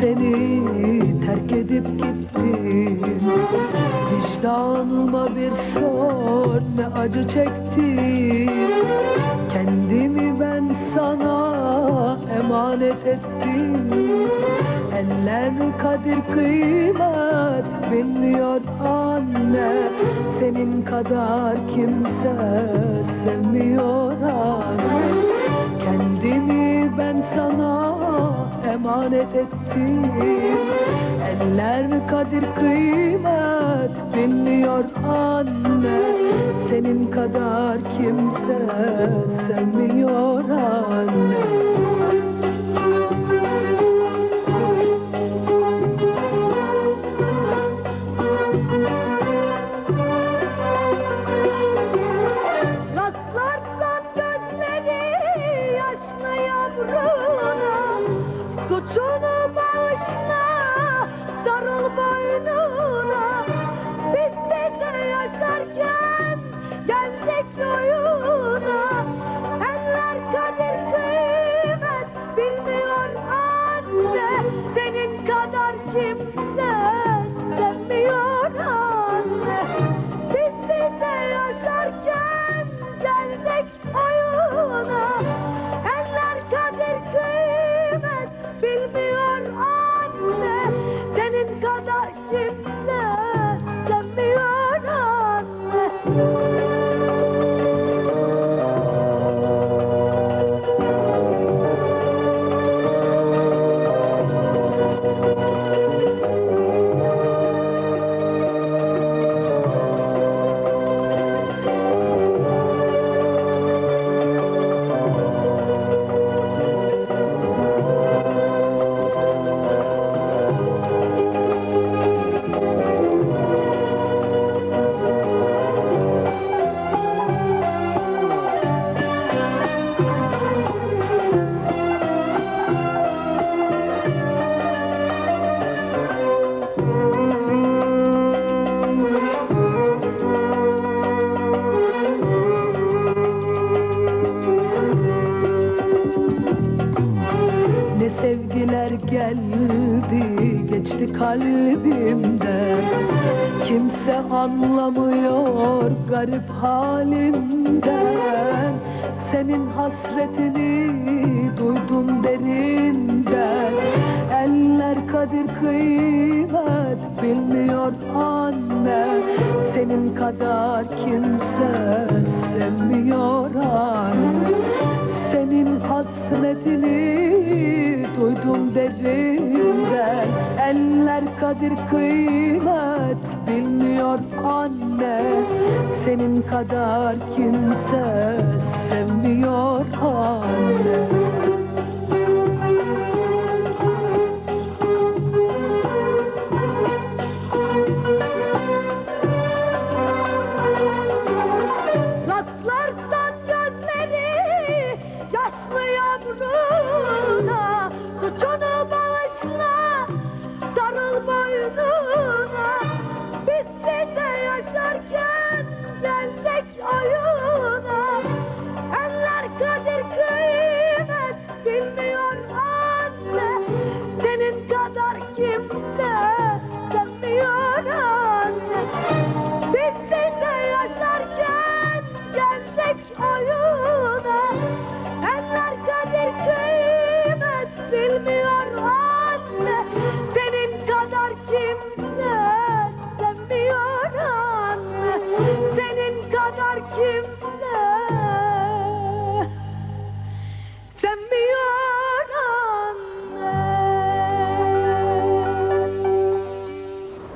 seni terk edip gittim. Vicdanıma bir sor ne acı çektim. Kendimi ben sana emanet ettim. Eller kadir kıymet bilmiyor anne. Senin kadar kimse sevmiyor anne. Kendimi ben sana emanet ettim Eller kadir kıymet bilmiyor anne. Senin kadar kimse sevmiyor anne. Rastlarsan 说。Geldi geçti kalbimden Kimse anlamıyor garip halimden Senin hasretini duydum derinden. Eller kadir kıymet bilmiyor anne. Senin kadar kimse sevmiyor anne. Senin hasretini duydum derinden Eller kadir kıymet bilmiyor anne. Senin kadar kimse sevmiyor anne